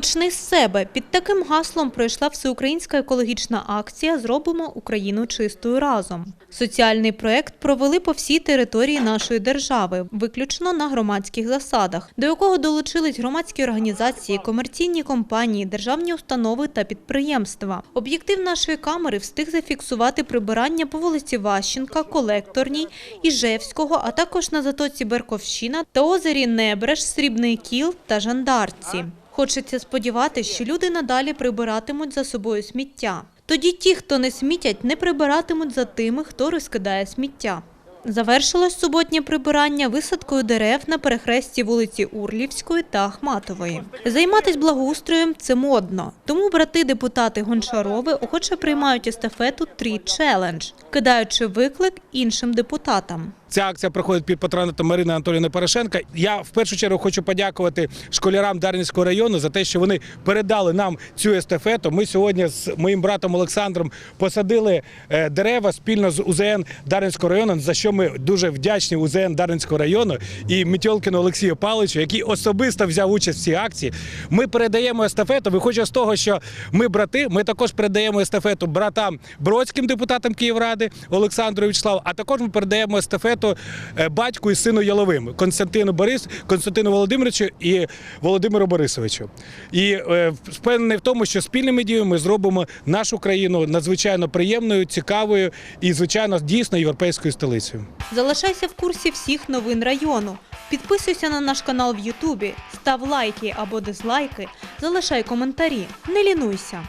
Почни з себе. Під таким гаслом пройшла всеукраїнська екологічна акція Зробимо Україну чистою разом. Соціальний проект провели по всій території нашої держави, виключно на громадських засадах, до якого долучились громадські організації, комерційні компанії, державні установи та підприємства. Об'єктив нашої камери встиг зафіксувати прибирання по вулиці Ващенка, Колекторній, Іжевського, а також на затоці Берковщина та озері Небреж, Срібний Кіл та Жандарці. Хочеться сподіватися, що люди надалі прибиратимуть за собою сміття. Тоді ті, хто не смітять, не прибиратимуть за тими, хто розкидає сміття. Завершилось суботнє прибирання висадкою дерев на перехресті вулиці Урлівської та Ахматової. Займатись благоустроєм це модно. Тому брати депутати Гончарови охоче приймають естафету «Трі челендж, кидаючи виклик іншим депутатам. Ця акція проходить під патронатом Марини Анатоліївни Порошенка. Я в першу чергу хочу подякувати школярам Дарницького району за те, що вони передали нам цю естафету. Ми сьогодні з моїм братом Олександром посадили е, дерева спільно з УЗН Дарницького району, за що ми дуже вдячні УЗН Дарницького району і Мітьолкіну Олексію Павловичу, який особисто взяв участь в цій акції. Ми передаємо естафету. Виходячи з того, що ми брати, ми також передаємо естафету братам Бродським депутатам Київради Олександру Вячеславу, а також ми передаємо естафету е, батьку і сину Яловим Константину Борис, Константину Володимировичу і Володимиру Борисовичу. І е, впевнений в тому, що спільними діями ми зробимо нашу країну надзвичайно приємною, цікавою і, звичайно, дійсно європейською столицею. Залишайся в курсі всіх новин району. Підписуйся на наш канал в Ютубі, став лайки або дизлайки, залишай коментарі. Не лінуйся.